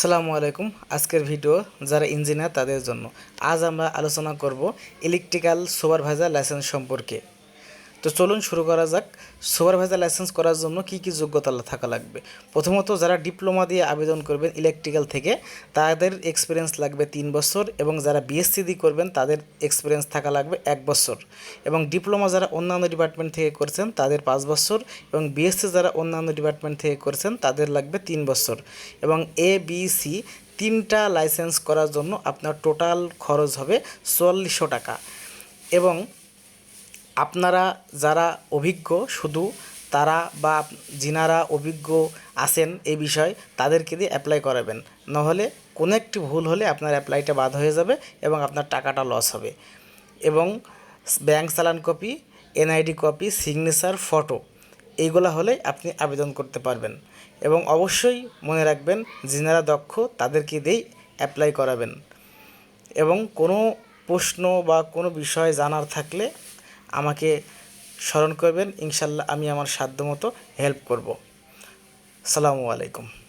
সালামু আলাইকুম। আজকের ভিডিও যারা ইঞ্জিনিয়ার তাদের জন্য। আজ আমরা আলোচনা করব ইলেকট্রিক্যাল সুপারভাইজার লাইসেন্স সম্পর্কে। তো চলুন শুরু করা যাক। সুপারভাইজার লাইসেন্স করার জন্য কি কি যোগ্যতা থাকা লাগবে? প্রথমত যারা ডিপ্লোমা দিয়ে আবেদন করবেন ইলেকট্রিক্যাল থেকে, তাদের এক্সপিরিয়েন্স লাগবে তিন বছর এবং যারা বিএসসি দিয়ে করবেন, তাদের এক্সপিরিয়েন্স থাকা লাগবে এক বছর। এবং ডিপ্লোমা যারা অন্যান্য ডিপার্টমেন্ট থেকে করছেন, তাদের পাঁচ বছর এবং বিএসসি যারা অন্যান্য ডিপার্টমেন্ট থেকে করছেন, তাদের লাগবে তিন বছর। এবং এ বি সি তিনটা লাইসেন্স করার জন্য আপনার টোটাল খরচ হবে চুয়াল্লিশশো টাকা। এবং আপনারা যারা অভিজ্ঞ, শুধু তারা বা যিনারা অভিজ্ঞ আছেন এই বিষয়ে, তাদেরকে দিয়ে অ্যাপ্লাই করাবেন। নাহলে কোনো একটি ভুল হলে আপনার অ্যাপ্লাইটা বাদ হয়ে যাবে এবং আপনার টাকাটা লস হবে। এবং ব্যাংক চালান copy NID copy signature photo এইগুলো হলেই আপনি আবেদন করতে পারবেন। এবং অবশ্যই মনে রাখবেন, যিনারা দক্ষ, তাদেরকে দিয়েই অ্যাপ্লাই করাবেন। এবং কোনো প্রশ্ন বা কোনো বিষয় জানার থাকলে আমাকে স্মরণ করবেন। ইনশাল্লাহ আমি আমার সাধ্যমতো হেল্প করব। সালামু আলাইকুম।